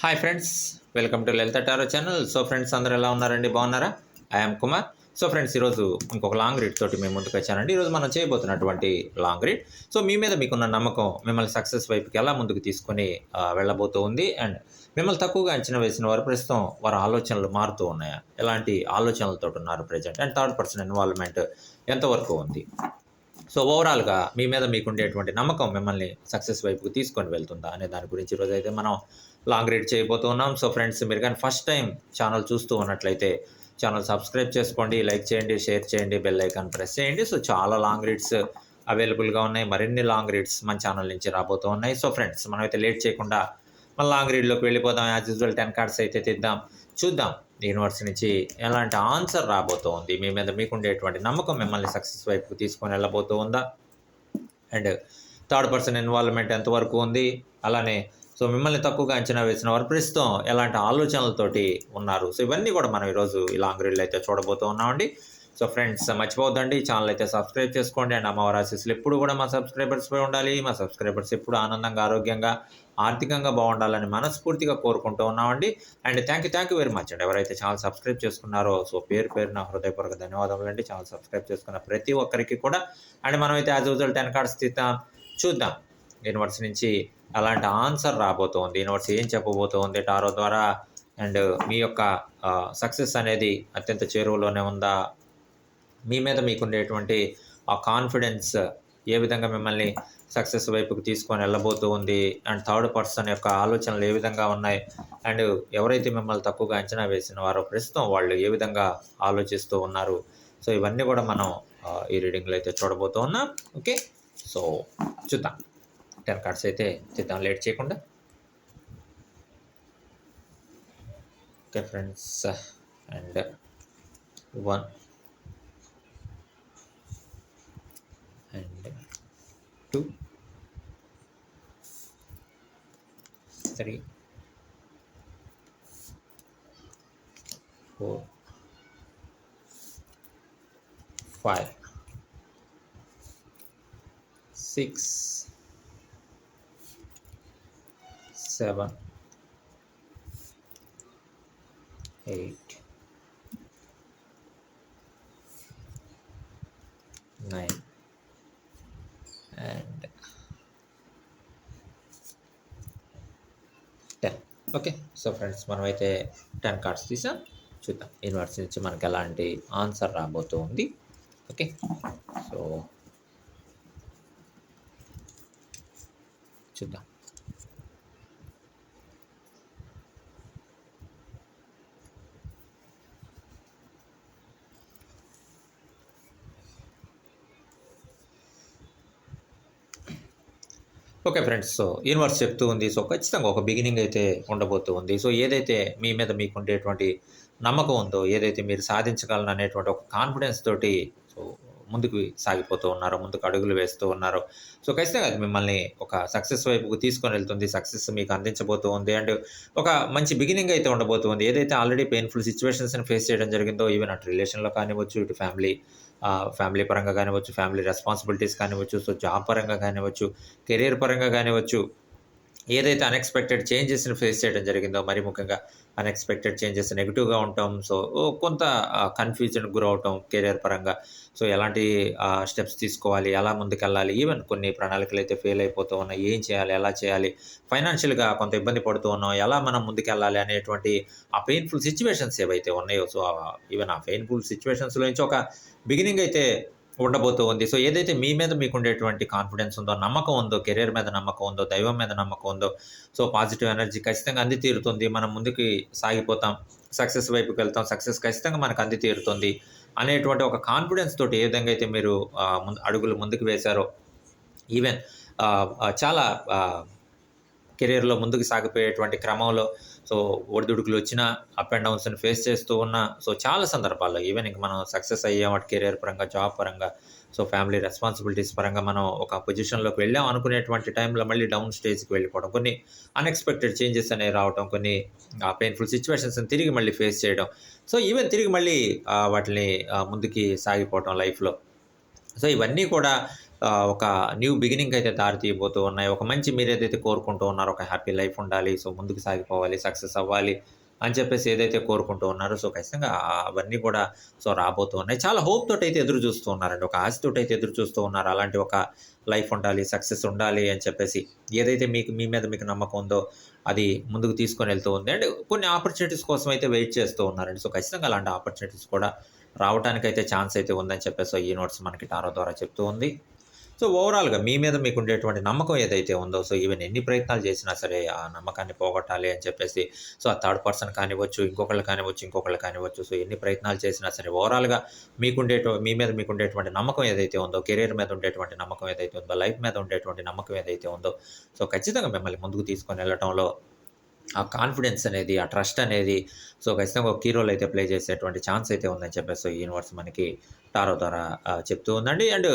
Hi friends welcome to Lalitha tarot channel so friends అందరూ ఎలా ఉన్నారండి? బాగున్నారా? ఐఎమ్ కుమార్ సో ఫ్రెండ్స్ ఈరోజు ఇంకొక లాంగ్ రీడ్ తోటి మేము ముందుకు వచ్చానండి. ఈరోజు మనం చేయబోతున్నటువంటి లాంగ్ రీడ్ సో మీ మీద మీకున్న నమ్మకం మిమ్మల్ని సక్సెస్ వైపుకి ఎలా ముందుకు తీసుకొని వెళ్ళబోతూ ఉంది? అండ్ మిమ్మల్ని తక్కువగా అంచనా వేసిన వారు ప్రస్తుతం వారి ఆలోచనలు మారుతూ ఉన్నాయా? ఎలాంటి ఆలోచనలతో ఉన్నారు present and third person involvement ఎంతవరకు ఉంది? సో ఓవరాల్గా మీ మీద మీకు ఉండేటువంటి నమ్మకం మిమ్మల్ని సక్సెస్ వైపుకి తీసుకొని వెళ్తుందా? అనే దాని గురించి ఈరోజు అయితే మనం లాంగ్ రీడ్ చేయబోతున్నాం సో ఫ్రెండ్స్ మీరు కానీ ఫస్ట్ టైం ఛానల్ చూస్తూ ఉన్నట్లయితే ఛానల్ సబ్స్క్రైబ్ చేసుకోండి లైక్ చేయండి షేర్ చేయండి బెల్ ఐకాన్ ప్రెస్ చేయండి. సో చాలా లాంగ్ రీడ్స్ అవైలబుల్గా ఉన్నాయి. మరిన్ని లాంగ్ రీడ్స్ మన ఛానల్ నుంచి రాబోతూ ఉన్నాయి. సో ఫ్రెండ్స్ మనమైతే లేట్ చేయకుండా మన లాంగ్ రీడ్లోకి వెళ్ళిపోదాం. యాజ్ యూజువల్ టెన్ కార్డ్స్ అయితే తీద్దాం. చూద్దాం యూనివర్సిటీ నుంచి ఎలాంటి ఆన్సర్ రాబోతూ ఉంది. మీ మీద మీకు ఉండేటువంటి నమ్మకం మిమ్మల్ని సక్సెస్ వైపు తీసుకొని వెళ్ళబోతూ ఉందా? అండ్ థర్డ్ పర్సన్ ఇన్వాల్వ్మెంట్ ఎంతవరకు ఉంది? అలానే సో మిమ్మల్ని తక్కువగా అంచనా వేసిన వారు ప్రస్తుతం ఎలాంటి ఆలోచనలతోటి ఉన్నారు? సో ఇవన్నీ కూడా మనం ఈరోజు ఈ లాంగ్ రీల్ అయితే చూడబోతూ ఉన్నామండి. సో ఫ్రెండ్స్ మర్చిపోద్దండి ఛానల్ అయితే సబ్స్క్రైబ్ చేసుకోండి. అండ్ అమ్మవారి ఆశీస్సులు ఎప్పుడు కూడా మా సబ్స్క్రైబర్స్పై ఉండాలి. మా సబ్స్క్రైబర్స్ ఎప్పుడు ఆనందంగా ఆరోగ్యంగా ఆర్థికంగా బాగుండాలని మనస్ఫూర్తిగా కోరుకుంటూ ఉన్నామండి. And thank you thank you very much అండి. ఎవరైతే ఛానల్ సబ్స్క్రైబ్ చేసుకున్నారో సో పేరు పేరు నా హృదయపూర్వక ధన్యవాదములు అండి ఛానల్ సబ్స్క్రైబ్ చేసుకున్న ప్రతి ఒక్కరికి కూడా. అండ్ మనమైతే యాజ్ యూజువల్ టెన్ కార్డ్స్ తీద్దాం చూద్దాం. యూనివర్స్ నుంచి అలాంటి ఆన్సర్ రాబోతోంది. యూనివర్స్ ఏం చెప్పబోతోంది టారో ద్వారా? అండ్ మీ యొక్క సక్సెస్ అనేది అత్యంత చేరువలోనే ఉందా? మీ మీద మీకు ఉండేటువంటి ఆ కాన్ఫిడెన్స్ ఏ విధంగా మిమ్మల్ని సక్సెస్ వైపుకు తీసుకొని వెళ్ళబోతూ ఉంది అండ్ థర్డ్ పర్సన్ యొక్క ఆలోచనలు ఏ విధంగా ఉన్నాయి? అండ్ ఎవరైతే మిమ్మల్ని తక్కువగా అంచనా వేసిన వారో ప్రస్తుతం వాళ్ళు ఏ విధంగా ఆలోచిస్తూ ఉన్నారు? సో ఇవన్నీ కూడా మనం ఈ రీడింగ్లో అయితే చూడబోతూ ఉన్నాం ఓకే? సో చూద్దాం. టెన్ కార్డ్స్ అయితే చూద్దాం లేట్ చేయకుండా. Okay friends. And one. And two. Three. Four. Five. Six. Seven, eight, nine, and ten okay so friends మనమైతే టెన్ కార్డ్స్ తీసాం. చూద్దాం యూనివర్సిటీ నుంచి మనకి ఎలాంటి ఆన్సర్ రాబోతుంది. ఓకే సో చూద్దాం ఓకే ఫ్రెండ్స్ సో యూనివర్స్ చెప్తూ ఉంది. సో ఖచ్చితంగా ఒక బిగినింగ్ అయితే ఉండబోతూ ఉంది. సో ఏదైతే మీ మీద మీకు ఉండేటువంటి నమ్మకం ఉందో ఏదైతే మీరు సాధించగలను అనేటువంటి ఒక కాన్ఫిడెన్స్ తోటి సో ముందుకు సాగిపోతూ ఉన్నారో ముందుకు అడుగులు వేస్తూ ఉన్నారో సో ఖచ్చితంగా అది మిమ్మల్ని ఒక సక్సెస్ వైపుకు తీసుకొని వెళ్తుంది. సక్సెస్ మీకు అందించబోతూ ఉంది. అండ్ ఒక మంచి బిగినింగ్ అయితే ఉండబోతుంది ఏదైతే ఆల్రెడీ పెయిన్ఫుల్ సిచ్యువేషన్స్ని ఫేస్ చేయడం జరిగిందో ఈవెన్ అటు రిలేషన్లో కానివ్వచ్చు ఇటు ఫ్యామిలీ ఫ్యామిలీ పరంగా కానివ్వచ్చు ఫ్యామిలీ రెస్పాన్సిబిలిటీస్ కానివ్వచ్చు సో జాబ్ పరంగా కానివ్వచ్చు కెరీర్ పరంగా కానివ్వచ్చు ఏదైతే అన్ఎక్స్పెక్టెడ్ చేంజెస్ని ఫేస్ చేయడం జరిగిందో మరి ముఖ్యంగా అన్ఎక్స్పెక్టెడ్ చేంజెస్ నెగిటివ్గా ఉంటాం సో కొంత కన్ఫ్యూజన్ గురవటం కెరియర్ పరంగా సో ఎలాంటి స్టెప్స్ తీసుకోవాలి ఎలా ముందుకెళ్ళాలి ఈవెన్ కొన్ని ప్రణాళికలు అయితే ఫెయిల్ అయిపోతూ ఉన్నాయి ఏం చేయాలి ఎలా చేయాలి ఫైనాన్షియల్గా కొంత ఇబ్బంది పడుతూ ఉన్నాం ఎలా మనం ముందుకెళ్ళాలి అనేటువంటి ఆ పెయిన్ఫుల్ సిచ్యువేషన్స్ ఏవైతే ఉన్నాయో సో ఈవెన్ ఆ పెయిన్ఫుల్ సిచ్యువేషన్స్లో నుంచి ఒక బిగినింగ్ అయితే ఉండబోతూ ఉంది. సో ఏదైతే మీ మీద మీకు ఉండేటువంటి కాన్ఫిడెన్స్ ఉందో నమ్మకం ఉందో కెరీర్ మీద నమ్మకం ఉందో దైవం మీద నమ్మకం ఉందో సో పాజిటివ్ ఎనర్జీ ఖచ్చితంగా అంది తీరుతుంది మనం ముందుకు సాగిపోతాం సక్సెస్ వైపుకి వెళ్తాం సక్సెస్ ఖచ్చితంగా మనకు అంది తీరుతుంది అనేటువంటి ఒక కాన్ఫిడెన్స్ తోటి ఏ విధంగా అయితే మీరు ముందు అడుగులు ముందుకు వేశారో ఈవెన్ చాలా కెరీర్లో ముందుకు సాగిపోయేటువంటి క్రమంలో సో ఒడిదుడుకులు వచ్చినా అప్ అండ్ డౌన్స్ని ఫేస్ చేస్తూ ఉన్నా సో చాలా సందర్భాల్లో ఈవెన్ ఇంక మనం సక్సెస్ అయ్యాం అటు కెరీర్ పరంగా జాబ్ పరంగా సో ఫ్యామిలీ రెస్పాన్సిబిలిటీస్ పరంగా మనం ఒక పొజిషన్లోకి వెళ్ళాం అనుకునేటువంటి టైంలో మళ్ళీ డౌన్ స్టేజ్కి వెళ్ళిపోవడం కొన్ని అన్ఎక్స్పెక్టెడ్ చేంజెస్ అనేవి రావడం కొన్ని పెయిన్ఫుల్ సిచ్యువేషన్స్ని తిరిగి మళ్ళీ ఫేస్ చేయడం సో ఈవెన్ తిరిగి మళ్ళీ వాటిని ముందుకి సాగిపోవటం లైఫ్లో. సో ఇవన్నీ కూడా ఒక న్యూ బిగినింగ్ అయితే దారి తీయబోతూ ఉన్నాయి. ఒక మంచి మీరు ఏదైతే కోరుకుంటూ ఉన్నారో ఒక హ్యాపీ లైఫ్ ఉండాలి సో ముందుకు సాగిపోవాలి సక్సెస్ అవ్వాలి అని చెప్పేసి ఏదైతే కోరుకుంటూ ఉన్నారో సో ఖచ్చితంగా అవన్నీ కూడా సో రాబోతూ ఉన్నాయి. చాలా హోప్ తోటి అయితే ఎదురు చూస్తూ ఉన్నారండి. ఒక ఆశతోటి అయితే ఎదురు చూస్తూ ఉన్నారు. అలాంటి ఒక లైఫ్ ఉండాలి సక్సెస్ ఉండాలి అని చెప్పేసి ఏదైతే మీకు మీ మీద మీకు నమ్మకం ఉందో అది ముందుకు తీసుకొని వెళ్తూ ఉంది. అండ్ కొన్ని ఆపర్చునిటీస్ కోసం అయితే వెయిట్ చేస్తూ ఉన్నారండి. సో ఖచ్చితంగా అలాంటి ఆపర్చునిటీస్ కూడా రావడానికైతే ఛాన్స్ అయితే ఉందని చెప్పేసి సో ఈ నోట్స్ మనకి టారో ద్వారా చెప్తూ ఉంది. సో ఓవరాల్గా మీ మీద మీకు ఉండేటువంటి నమ్మకం ఏదైతే ఉందో సో ఈవెన్ ఎన్ని ప్రయత్నాలు చేసినా సరే ఆ నమ్మకాన్ని పోగొట్టాలి అని చెప్పేసి సో ఆ థర్డ్ పర్సన్ కానివ్వచ్చు ఇంకొకళ్ళు కానివచ్చు ఇంకొకళ్ళు కానివ్వచ్చు సో ఎన్ని ప్రయత్నాలు చేసినా సరే ఓవరాల్గా మీకుండే మీ మీద మీకు ఉండేటువంటి నమ్మకం ఏదైతే ఉందో కెరీర్ మీద ఉండేటువంటి నమ్మకం ఏదైతే ఉందో లైఫ్ మీద ఉండేటువంటి నమ్మకం ఏదైతే ఉందో సో ఖచ్చితంగా మిమ్మల్ని ముందుకు తీసుకొని వెళ్ళటంలో ఆ కాన్ఫిడెన్స్ అనేది ఆ ట్రస్ట్ అనేది సో ఖచ్చితంగా ఒక కీ రోల్ అయితే ప్లే చేసేటువంటి ఛాన్స్ అయితే ఉందని చెప్పేసి సో యూనివర్స్ మనకి టారో ద్వారా చెప్తూ ఉందండి. అండ్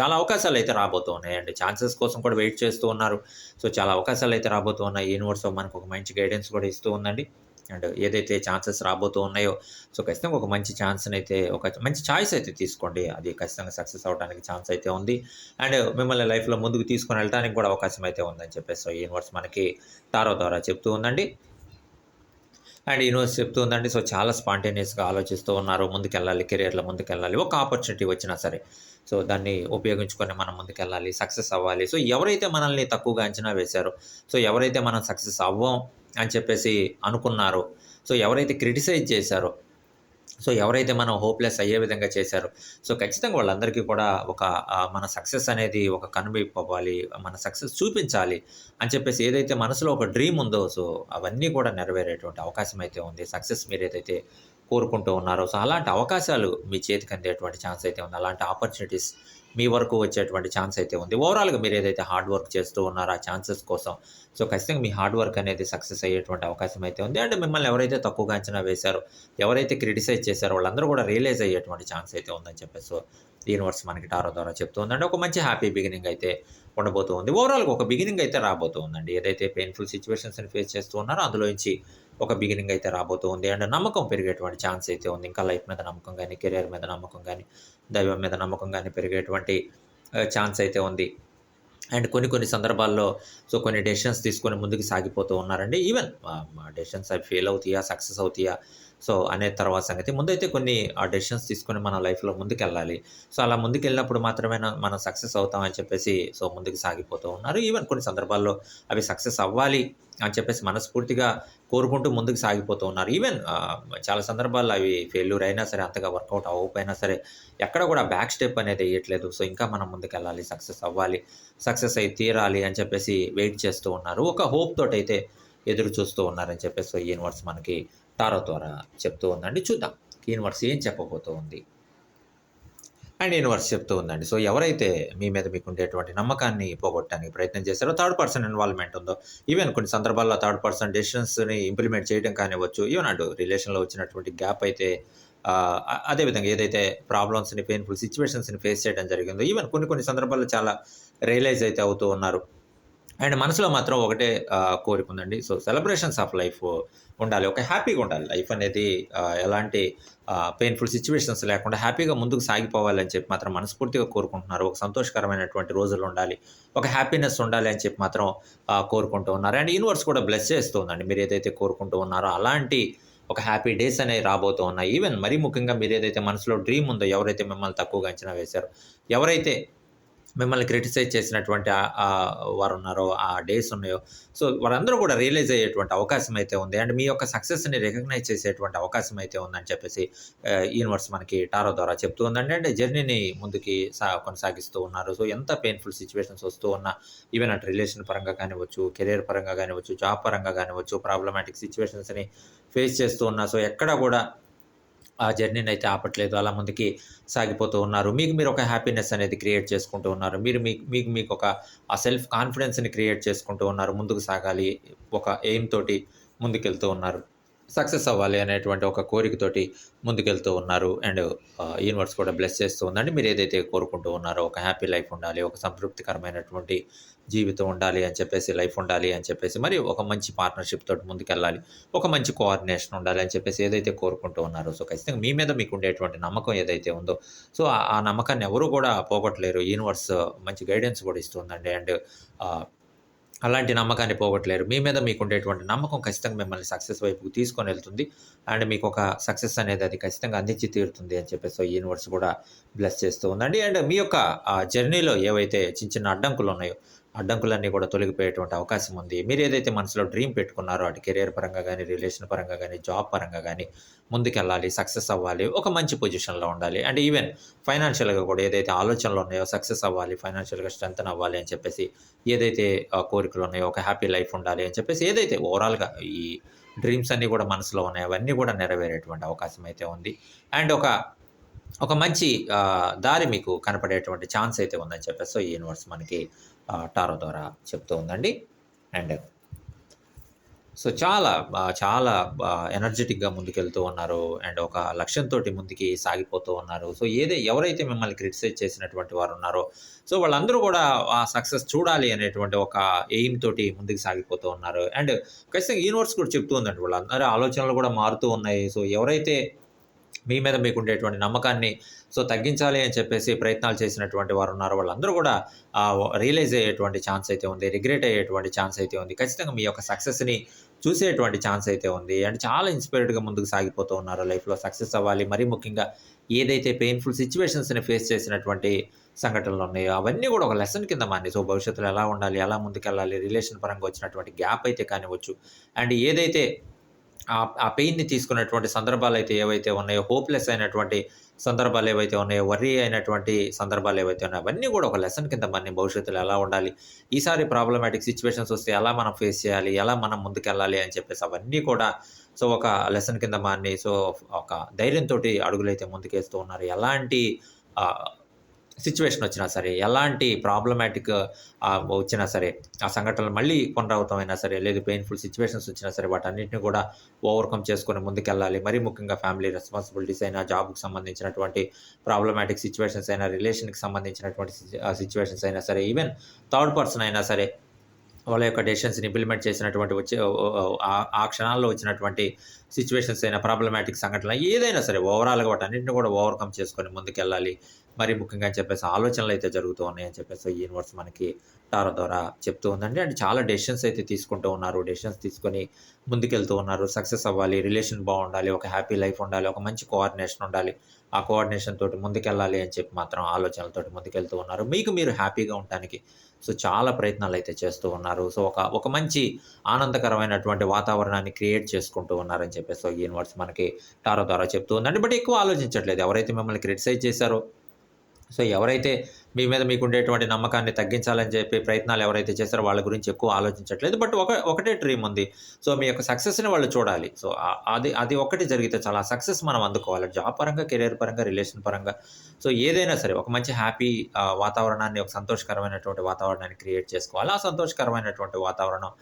చాలా అవకాశాలు అయితే రాబోతూ ఉన్నాయి. అండ్ ఛాన్సెస్ కోసం కూడా వెయిట్ చేస్తూ ఉన్నారు. సో చాలా అవకాశాలు అయితే రాబోతూ ఉన్నాయి. యూనివర్స్ మనకు ఒక మంచి గైడెన్స్ కూడా ఇస్తూ ఉందండి. అండ్ ఏదైతే ఛాన్సెస్ రాబోతూ ఉన్నాయో సో ఖచ్చితంగా ఒక మంచి ఛాన్స్ని అయితే ఒక మంచి ఛాయిస్ అయితే తీసుకోండి. అది ఖచ్చితంగా సక్సెస్ అవడానికి ఛాన్స్ అయితే ఉంది. అండ్ మిమ్మల్ని లైఫ్లో ముందుకు తీసుకొని వెళ్ళడానికి కూడా అవకాశం అయితే ఉందని చెప్పేసి సో యూనివర్స్ మనకి తారో ద్వారా చెప్తూ ఉందండి. అండ్ యూనివర్స్ చెప్తూ ఉందండి సో చాలా స్పాంటేనియస్గా ఆలోచిస్తూ ఉన్నారు. ముందుకెళ్ళాలి కెరియర్లో ముందుకెళ్ళాలి. ఒక ఆపర్చునిటీ వచ్చినా సరే. సో దాన్ని ఉపయోగించుకొని మనం ముందుకెళ్ళాలి సక్సెస్ అవ్వాలి. సో ఎవరైతే మనల్ని తక్కువగా అంచనా వేశారో సో ఎవరైతే మనం సక్సెస్ అవ్వం అని చెప్పేసి అనుకున్నారో సో ఎవరైతే క్రిటిసైజ్ చేశారో సో ఎవరైతే మనం హోప్లెస్ అయ్యే విధంగా చేశారో సో ఖచ్చితంగా వాళ్ళందరికీ కూడా ఒక మన సక్సెస్ అనేది ఒక కనువిప్పవ్వాలి మన సక్సెస్ చూపించాలి అని చెప్పేసి ఏదైతే మనసులో ఒక డ్రీమ్ ఉందో సో అవన్నీ కూడా నెరవేరేటువంటి అవకాశం అయితే ఉంది. సక్సెస్ మీరు ఏదైతే కోరుకుంటూ ఉన్నారో. సో అలాంటి అవకాశాలు మీ చేతికి అందేటువంటి ఛాన్స్ అయితే ఉంది. అలాంటి ఆపర్చునిటీస్ మీ వరకు వచ్చేటువంటి ఛాన్స్ అయితే ఉంది. ఓవరాల్గా మీరు ఏదైతే హార్డ్ వర్క్ చేస్తూ ఉన్నారో ఆ ఛాన్సెస్ కోసం సో ఖచ్చితంగా మీ హార్డ్ వర్క్ అనేది సక్సెస్ అయ్యేటువంటి అవకాశం అయితే ఉంది. అండ్ మిమ్మల్ని ఎవరైతే తక్కువగా అంచనా వేశారో ఎవరైతే క్రిటిసైజ్ చేశారో వాళ్ళందరూ కూడా రియలైజ్ అయ్యేటువంటి ఛాన్స్ అయితే ఉందని చెప్పేసి సో యూనివర్స్ మనకి టారో ద్వారా చెప్తుందండి ఒక మంచి హ్యాపీ బిగినింగ్ అయితే ఉండబోతుంది ఓవరాల్గా ఒక బిగినింగ్ అయితే రాబోతూ ఉందండి. ఏదైతే పెయిన్ఫుల్ సిచ్యువేషన్స్ని ఫేస్ చేస్తూ ఉన్నారో అందులో నుంచి ఒక బిగినింగ్ అయితే రాబోతూ ఉంది. అండ్ నమ్మకం పెరిగేటువంటి ఛాన్స్ అయితే ఉంది. ఇంకా లైఫ్ మీద నమ్మకం కానీ కెరియర్ మీద నమ్మకం కానీ దైవం మీద నమ్మకం కానీ పెరిగేటువంటి ఛాన్స్ అయితే ఉంది. అండ్ కొన్ని కొన్ని సందర్భాల్లో సో కొన్ని డెసిషన్స్ తీసుకొని ముందుకు సాగిపోతూ ఉన్నారండి. ఈవెన్ డెసిషన్స్ అవి ఫెయిల్ అవుతాయా సక్సెస్ అవుతాయా? సో అనే తర్వాత సంగతి. ముందైతే కొన్ని ఆ డెసిషన్స్ తీసుకొని మన లైఫ్లో ముందుకెళ్ళాలి. సో అలా ముందుకెళ్ళినప్పుడు మాత్రమే మనం సక్సెస్ అవుతామని చెప్పేసి సో ముందుకు సాగిపోతూ ఉన్నారు. ఈవెన్ కొన్ని సందర్భాల్లో అవి సక్సెస్ అవ్వాలి అని చెప్పేసి మనస్ఫూర్తిగా కోరుకుంటూ ముందుకు సాగిపోతూ ఉన్నారు. ఈవెన్ చాలా సందర్భాల్లో అవి ఫెయిల్యూర్ అయినా సరే అంతగా వర్కౌట్ అవ్వకపోయినా సరే ఎక్కడ కూడా బ్యాక్ స్టెప్ అనేది వేయట్లేదు. సో ఇంకా మనం ముందుకు వెళ్ళాలి సక్సెస్ అవ్వాలి సక్సెస్ అయి తీరాలి అని చెప్పేసి వెయిట్ చేస్తూ ఉన్నారు. ఒక హోప్ తోటి అయితే ఎదురు చూస్తూ ఉన్నారని చెప్పేసి యూనివర్స్ మనకి టారో ద్వారా చెప్తూ ఉందండి. చూద్దాం. యూనివర్స్ ఏం చెప్పబోతూ ఉంది? అండ్ యూనివర్స్ చెప్తూ ఉందండి. సో ఎవరైతే మీ మీద మీకు ఉండేటువంటి నమ్మకాన్ని పోగొట్టడానికి ప్రయత్నం చేశారో థర్డ్ పర్సన్ ఇన్వాల్వ్మెంట్ ఉందో ఈవెన్ కొన్ని సందర్భాల్లో థర్డ్ పర్సన్ డెసిషన్స్ని ఇంప్లిమెంట్ చేయడం కానివ్వచ్చు ఈవెన్ అటు రిలేషన్లో వచ్చినటువంటి గ్యాప్ అయితే అదేవిధంగా ఏదైతే ప్రాబ్లమ్స్ని పెయిన్ఫుల్ సిచ్యువేషన్స్ని ఫేస్ చేయడం జరిగిందో ఈవెన్ కొన్ని కొన్ని సందర్భాల్లో చాలా రియలైజ్ అయితే అవుతూ ఉన్నారు. అండ్ మనసులో మాత్రం ఒకటే కోరిక ఉందండి. సో సెలబ్రేషన్స్ ఆఫ్ లైఫ్ ఉండాలి. ఒక హ్యాపీగా ఉండాలి. లైఫ్ అనేది ఎలాంటి పెయిన్ఫుల్ సిచ్యువేషన్స్ లేకుండా హ్యాపీగా ముందుకు సాగిపోవాలి అని చెప్పి మాత్రం మనస్ఫూర్తిగా కోరుకుంటున్నారు. ఒక సంతోషకరమైనటువంటి రోజులు ఉండాలి. ఒక హ్యాపీనెస్ ఉండాలి అని చెప్పి మాత్రం కోరుకుంటూ ఉన్నారు. అండ్ యూనివర్స్ కూడా బ్లెస్ చేస్తూ ఉందండి. మీరు ఏదైతే కోరుకుంటూ ఉన్నారో అలాంటి ఒక హ్యాపీ డేస్ అనేవి రాబోతూ ఉన్నాయి. ఈవెన్ మరీ ముఖ్యంగా మీరు ఏదైతే మనసులో డ్రీమ్ ఉందో ఎవరైతే మిమ్మల్ని తక్కువగా అంచనా వేశారో ఎవరైతే మిమ్మల్ని క్రిటిసైజ్ చేసినటువంటి ఆ వారు ఉన్నారో ఆ డేస్ ఉన్నాయో. సో వారందరూ కూడా రియలైజ్ అయ్యేటువంటి అవకాశం అయితే ఉంది. అండ్ మీ యొక్క సక్సెస్ని రికగ్నైజ్ చేసేటువంటి అవకాశం అయితే ఉందని చెప్పేసి యూనివర్స్ మనకి టారో ద్వారా చెప్తూ ఉందండి. అండ్ జర్నీని ముందుకి సా కొనసాగిస్తూ ఉన్నారు. సో ఎంత పెయిన్ఫుల్ సిచ్యువేషన్స్ వస్తూ ఉన్నా ఈవెన్ అటు రిలేషన్ పరంగా కానివ్వచ్చు కెరీర్ పరంగా కానివ్వచ్చు జాబ్ పరంగా కానివ్వచ్చు ప్రాబ్లమాటిక్ సిచ్యువేషన్స్ని ఫేస్ చేస్తూ ఉన్నా సో ఎక్కడ కూడా ఆ జర్నీని అయితే ఆపట్లేదు. అలా ముందుకి సాగిపోతూ ఉన్నారు. మీకు మీరు ఒక హ్యాపీనెస్ అనేది క్రియేట్ చేసుకుంటూ ఉన్నారు. మీరు మీకు మీకు మీకు ఒక ఆ సెల్ఫ్ కాన్ఫిడెన్స్ని క్రియేట్ చేసుకుంటూ ఉన్నారు. ముందుకు సాగాలి. ఒక ఎయిమ్ తోటి ముందుకెళ్తూ ఉన్నారు. సక్సెస్ అవ్వాలి అనేటువంటి ఒక కోరికతోటి ముందుకెళ్తూ ఉన్నారు. అండ్ యూనివర్స్ కూడా బ్లెస్ చేస్తూ ఉందండి. మీరు ఏదైతే కోరుకుంటూ ఉన్నారో ఒక హ్యాపీ లైఫ్ ఉండాలి ఒక సంతృప్తికరమైనటువంటి జీవితం ఉండాలి అని చెప్పేసి లైఫ్ ఉండాలి అని చెప్పేసి మరి ఒక మంచి పార్ట్నర్షిప్ తోటి ముందుకెళ్ళాలి ఒక మంచి కోఆర్డినేషన్ ఉండాలి అని చెప్పేసి ఏదైతే కోరుకుంటూ ఉన్నారో సో ఖచ్చితంగా మీ మీద మీకు ఉండేటువంటి నమ్మకం ఏదైతే ఉందో సో ఆ- నమ్మకాన్ని ఎవరు కూడా పోగొట్టలేరు. యూనివర్స్ మంచి గైడెన్స్ కూడా ఇస్తుందండి అండ్ అలాంటి నమ్మకాన్ని పోగొట్టలేరు. మీ మీద మీకు ఉండేటువంటి నమ్మకం ఖచ్చితంగా మిమ్మల్ని సక్సెస్ వైపుకు తీసుకొని వెళ్తుంది. అండ్ మీకు ఒక సక్సెస్ అనేది అది ఖచ్చితంగా అందించి తీరుతుంది అని చెప్పేసి యూనివర్స్ కూడా బ్లెస్ చేస్తూ ఉందండి. అండ్ మీ యొక్క జర్నీలో ఏవైతే చిన్న చిన్న అడ్డంకులు ఉన్నాయో అడ్డంకులన్నీ కూడా తొలగిపోయేటువంటి అవకాశం ఉంది. మీరు ఏదైతే మనసులో డ్రీమ్ పెట్టుకున్నారో అటు కెరియర్ పరంగా కానీ రిలేషన్ పరంగా కానీ జాబ్ పరంగా కానీ ముందుకెళ్ళాలి సక్సెస్ అవ్వాలి ఒక మంచి పొజిషన్లో ఉండాలి. అండ్ ఈవెన్ ఫైనాన్షియల్గా కూడా ఏదైతే ఆలోచనలు ఉన్నాయో సక్సెస్ అవ్వాలి ఫైనాన్షియల్గా స్ట్రెంత్ అవ్వాలి అని చెప్పేసి ఏదైతే ఆ, కోరికలు ఉన్నాయో ఒక హ్యాపీ లైఫ్ ఉండాలి అని చెప్పేసి ఏదైతే ఓవరాల్గా ఈ డ్రీమ్స్ అన్నీ కూడా మనసులో ఉన్నాయి అవన్నీ కూడా నెరవేరేటువంటి అవకాశం అయితే ఉంది. అండ్ ఒక ఒక మంచి దారి మీకు కనపడేటువంటి ఛాన్స్ అయితే ఉందని చెప్పేసి సో ఈ యూనివర్స్ మనకి టారో ద్వారా చెప్తూ ఉందండి. అండ్ సో చాలా చాలా ఎనర్జెటిక్గా ముందుకెళ్తూ ఉన్నారు. అండ్ ఒక లక్ష్యంతో ముందుకి సాగిపోతూ ఉన్నారు. సో ఏదే ఎవరైతే మిమ్మల్ని క్రిటిసైజ్ చేసినటువంటి వారు ఉన్నారో సో వాళ్ళందరూ కూడా ఆ సక్సెస్ చూడాలి అనేటువంటి ఒక ఎయిమ్ తోటి ముందుకు సాగిపోతూ ఉన్నారు. అండ్ ఖచ్చితంగా యూనివర్స్ కూడా చెప్తూ ఉందండి. వాళ్ళందరూ ఆలోచనలు కూడా మారుతూ ఉన్నాయి. సో ఎవరైతే మీ మీద మీకు ఉండేటువంటి నమ్మకాన్ని సో తగ్గించాలి అని చెప్పేసి ప్రయత్నాలు చేసినటువంటి వారు ఉన్నారు. వాళ్ళందరూ కూడా రియలైజ్ అయ్యేటువంటి ఛాన్స్ అయితే ఉంది రిగ్రెట్ అయ్యేటువంటి ఛాన్స్ అయితే ఉంది. ఖచ్చితంగా మీ యొక్క సక్సెస్ని చూసేటువంటి ఛాన్స్ అయితే ఉంది. అండ్ చాలా ఇన్స్పైర్డ్గా ముందుకు సాగిపోతూ ఉన్నారు. లైఫ్లో సక్సెస్ అవ్వాలి. మరీ ముఖ్యంగా ఏదైతే పెయిన్ఫుల్ సిచ్యువేషన్స్ని ఫేస్ చేసినటువంటి సంఘటనలు ఉన్నాయో అవన్నీ కూడా ఒక లెసన్ కింద మాని సో భవిష్యత్తులో ఎలా ఉండాలి ఎలా ముందుకెళ్ళాలి రిలేషన్ పరంగా వచ్చినటువంటి గ్యాప్ అయితే కానివ్వచ్చు. అండ్ ఏదైతే ఆ ఆ పెయిన్‌ని తీసుకున్నటువంటి సందర్భాలు అయితే ఏవైతే ఉన్నాయో, హోప్‌లెస్ అయినటువంటి సందర్భాలు ఏవైతే ఉన్నాయో, వర్రీ అయినటువంటి సందర్భాలు ఏవైతే ఉన్నాయో, అవన్నీ కూడా ఒక లెసన్ కింద మన భవిష్యత్తులో ఎలా ఉండాలి, ఈసారి ప్రాబ్లమాటిక్ సిచ్యువేషన్స్ వస్తే ఎలా మనం ఫేస్ చేయాలి, ఎలా మనం ముందుకెళ్ళాలి అని చెప్పేసి అవన్నీ కూడా సో, ఒక లెసన్ కింద మాన్ని సో, ఒక ధైర్యంతోటి అడుగులైతే ముందుకేస్తూ ఉన్నారు. ఎలాంటి సిచ్యువేషన్ వచ్చినా సరే, ఎలాంటి ప్రాబ్లమాటిక్ వచ్చినా సరే, ఆ సంఘటనలు మళ్ళీ పునరావృతమైనా సరే, లేదు పెయిన్‌ఫుల్ సిచ్యువేషన్స్ వచ్చినా సరే, వాటన్నిటిని కూడా ఓవర్‌కమ్ చేసుకొని ముందుకెళ్ళాలి. మరీ ముఖ్యంగా ఫ్యామిలీ రెస్పాన్సిబిలిటీస్ అయినా, జాబ్‌కి సంబంధించినటువంటి ప్రాబ్లమాటిక్ సిచ్యువేషన్స్ అయినా, రిలేషన్‌కి సంబంధించినటువంటి సిచ్యువేషన్స్ అయినా సరే, ఈవెన్ థర్డ్ పర్సన్ అయినా సరే, వాళ్ళ యొక్క డెసిషన్స్‌ని ఇంప్లిమెంట్ చేసినటువంటి వచ్చే ఆ క్షణాల్లో వచ్చినటువంటి సిచ్యువేషన్స్ అయినా, ప్రాబ్లమాటిక్ సంఘటనలు ఏదైనా సరే, ఓవరాల్‌గా అన్నింటిని కూడా ఓవర్‌కమ్ చేసుకొని ముందుకెళ్ళాలి. మరీ ముఖ్యంగా అని చెప్పేసి ఆలోచనలు అయితే జరుగుతూ ఉన్నాయని చెప్పేసి ఈ యూనివర్స్ మనకి టారో ద్వారా చెప్తూ ఉందండి. అండ్ చాలా డెసిషన్స్ అయితే తీసుకుంటూ ఉన్నారు. డెసిషన్స్ తీసుకొని ముందుకెళ్తూ ఉన్నారు. సక్సెస్ అవ్వాలి, రిలేషన్ బాగుండాలి ఒక హ్యాపీ లైఫ్ ఉండాలి, ఒక మంచి కోఆర్డినేషన్ ఉండాలి. ఆ కోఆర్డినేషన్ తోటి ముందుకెళ్ళాలి అని చెప్పి మాత్రం ఆలోచనలతోటి ముందుకెళ్తూ ఉన్నారు. మీకు మీరు హ్యాపీగా ఉండటానికి సో, చాలా ప్రయత్నాలు అయితే చేస్తూ ఉన్నారు. సో, ఒక ఒక మంచి ఆనందకరమైనటువంటి వాతావరణాన్ని క్రియేట్ చేసుకుంటూ ఉన్నారని చెప్పేసి సో, యూనివర్స్ మనకి టారో ద్వారా చెప్తూ ఉందండి. బట్ ఎక్కువ ఆలోచించట్లేదు. ఎవరైతే మిమ్మల్ని క్రిటిసైజ్ చేశారో సో, ఎవరైతే మీ మీద మీకు ఉండేటువంటి నమ్మకాన్ని తగ్గించాలని చెప్పి ప్రయత్నాలు ఎవరైతే చేశారో వాళ్ళ గురించి ఎక్కువ ఆలోచించట్లేదు. బట్ ఒక ఒకటే డ్రీమ్ ఉంది. సో, మీ యొక్క సక్సెస్‌ని వాళ్ళు చూడాలి. సో, అది అది ఒకటి జరిగితే చాలా సక్సెస్ మనం అందుకోవాలి. జాబ్ పరంగా, కెరియర్ పరంగా, రిలేషన్ పరంగా సో, ఏదైనా సరే ఒక మంచి హ్యాపీ వాతావరణాన్ని, ఒక సంతోషకరమైనటువంటి వాతావరణాన్ని క్రియేట్ చేసుకోవాలి. ఆ సంతోషకరమైనటువంటి వాతావరణం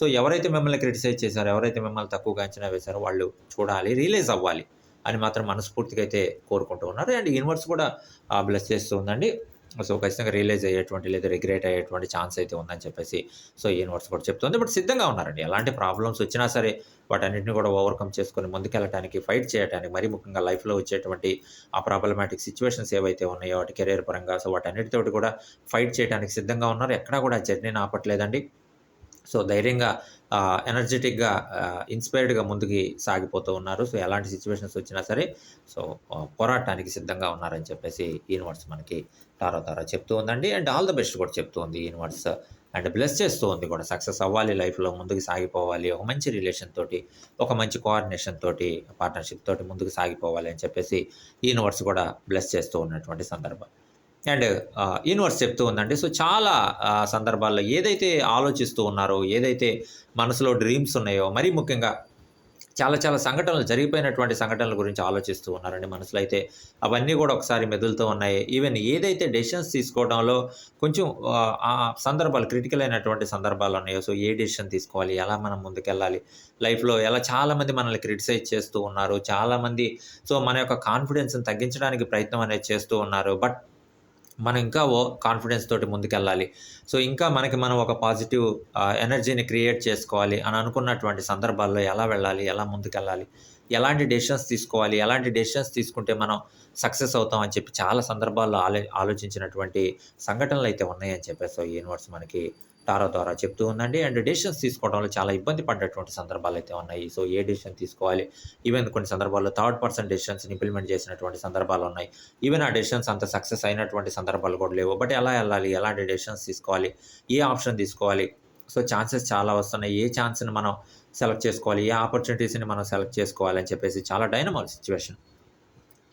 సో, ఎవరైతే మిమ్మల్ని క్రిటిసైజ్ చేశారో, ఎవరైతే మిమ్మల్ని తక్కువగా అంచనా వేశారో వాళ్ళు చూడాలి, రియలైజ్ అవ్వాలి అని మాత్రం మనస్ఫూర్తిగా అయితే కోరుకుంటూ ఉన్నారు. అండ్ యూనివర్స్ కూడా బ్లెస్ చేస్తూ ఉందండి. సో, ఖచ్చితంగా రియలైజ్ అయ్యేటువంటి లేదా రిగ్రెట్ అయ్యేటువంటి ఛాన్స్ అయితే ఉందని చెప్పేసి సో, యూనివర్స్ కూడా చెప్తుంది. బట్ సిద్ధంగా ఉన్నారండి. ఎలాంటి ప్రాబ్లమ్స్ వచ్చినా సరే వాటన్నిటిని కూడా ఓవర్‌కమ్ చేసుకొని ముందుకెళ్ళటానికి, ఫైట్ చేయటానికి, మరీ ముఖ్యంగా లైఫ్‌లో వచ్చేటువంటి ఆ ప్రాబ్లమాటిక్ సిచ్యువేషన్స్ ఏవైతే ఉన్నాయో వాటి కెరియర్ పరంగా సో, వాటన్నిటితోటి కూడా ఫైట్ చేయటానికి సిద్ధంగా ఉన్నారు. ఎక్కడా కూడా జర్నీని ఆపట్లేదండి. సో, ధైర్యంగా ఎనర్జెటిక్గా ఇన్‌స్పైర్డ్‌గా ముందుకి సాగిపోతూ ఉన్నారు. సో, ఎలాంటి సిచ్యువేషన్స్ వచ్చినా సరే సో, పోరాటానికి సిద్ధంగా ఉన్నారని చెప్పేసి యూనివర్స్ మనకి తారా ద్వారా చెప్తూ ఉందండి. అండ్ ఆల్ ద బెస్ట్ కూడా చెప్తూ ఉంది యూనివర్స్. అండ్ బ్లెస్ చేస్తూ ఉంది కూడా. సక్సెస్ అవ్వాలి లైఫ్‌లో ముందుకు సాగిపోవాలి. ఒక మంచి రిలేషన్ తోటి, ఒక మంచి కోఆర్డినేషన్ తోటి, పార్ట్నర్‌షిప్ తోటి ముందుకు సాగిపోవాలి అని చెప్పేసి యూనివర్స్ కూడా బ్లెస్ చేస్తూ ఉన్నటువంటి సందర్భం. అండ్ యూనివర్స్ చెప్తూ ఉందండి. సో, చాలా సందర్భాల్లో ఏదైతే ఆలోచిస్తూ ఉన్నారో, ఏదైతే మనసులో డ్రీమ్స్ ఉన్నాయో, మరీ ముఖ్యంగా చాలా చాలా సంఘటనలు జరిగిపోయినటువంటి సంఘటనల గురించి ఆలోచిస్తూ ఉన్నారండి మనసులో. అయితే అవన్నీ కూడా ఒకసారి మెదులుతూ ఉన్నాయి. ఈవెన్ ఏదైతే డెసిషన్స్ తీసుకోవడంలో కొంచెం ఆ సందర్భాలు క్రిటికల్ అయినటువంటి సందర్భాలు ఉన్నాయో సో ఏ డెసిషన్ తీసుకోవాలి ఎలా మనం ముందుకెళ్ళాలి లైఫ్లో ఎలా చాలామంది మనల్ని క్రిటిసైజ్ చేస్తూ ఉన్నారు చాలామంది సో మన యొక్క కాన్ఫిడెన్స్ని తగ్గించడానికి ప్రయత్నం అనేది చేస్తూ ఉన్నారు. బట్ మనం ఇంకా ఓ కాన్ఫిడెన్స్ తోటి ముందుకెళ్ళాలి. సో ఇంకా మనకి మనం ఒక పాజిటివ్ ఎనర్జీని క్రియేట్ చేసుకోవాలి అని అనుకున్నటువంటి సందర్భాల్లో ఎలా వెళ్ళాలి ఎలా ముందుకెళ్ళాలి ఎలాంటి డెసిషన్స్ తీసుకోవాలి ఎలాంటి డెసిషన్స్ తీసుకుంటే మనం సక్సెస్ అవుతాం అని చెప్పి చాలా సందర్భాల్లో ఆలో ఆలోచించినటువంటి సంఘటనలు అయితే ఉన్నాయని చెప్పేసి ఈ యూనివర్స్ మనకి టారో ద్వారా చెప్తూ ఉందండి. అండ్ డెసిషన్స్ తీసుకోవడంలో చాలా ఇబ్బంది పడ్డటువంటి సందర్భాలు అయితే ఉన్నాయి. సో ఏ డెసిషన్ తీసుకోవాలి? ఈవెన్ కొన్ని సందర్భాల్లో థర్డ్ పర్సన్ డెసిషన్స్ని ఇంప్లిమెంట్ చేసినటువంటి సందర్భాలు ఉన్నాయి. ఈవెన్ ఆ డెసిషన్స్ అంత సక్సెస్ అయినటువంటి సందర్భాలు కూడా లేవు. బట్ ఎలా వెళ్ళాలి? ఎలాంటి డెసిషన్స్ తీసుకోవాలి? ఏ ఆప్షన్ తీసుకోవాలి? సో ఛాన్సెస్ చాలా వస్తున్నాయి. ఏ ఛాన్స్ని మనం సెలెక్ట్ చేసుకోవాలి? ఏ ఆపర్చునిటీస్ని మనం సెలెక్ట్ చేసుకోవాలి? అని చెప్పేసి చాలా డైనమల్ సిచ్యువేషన్.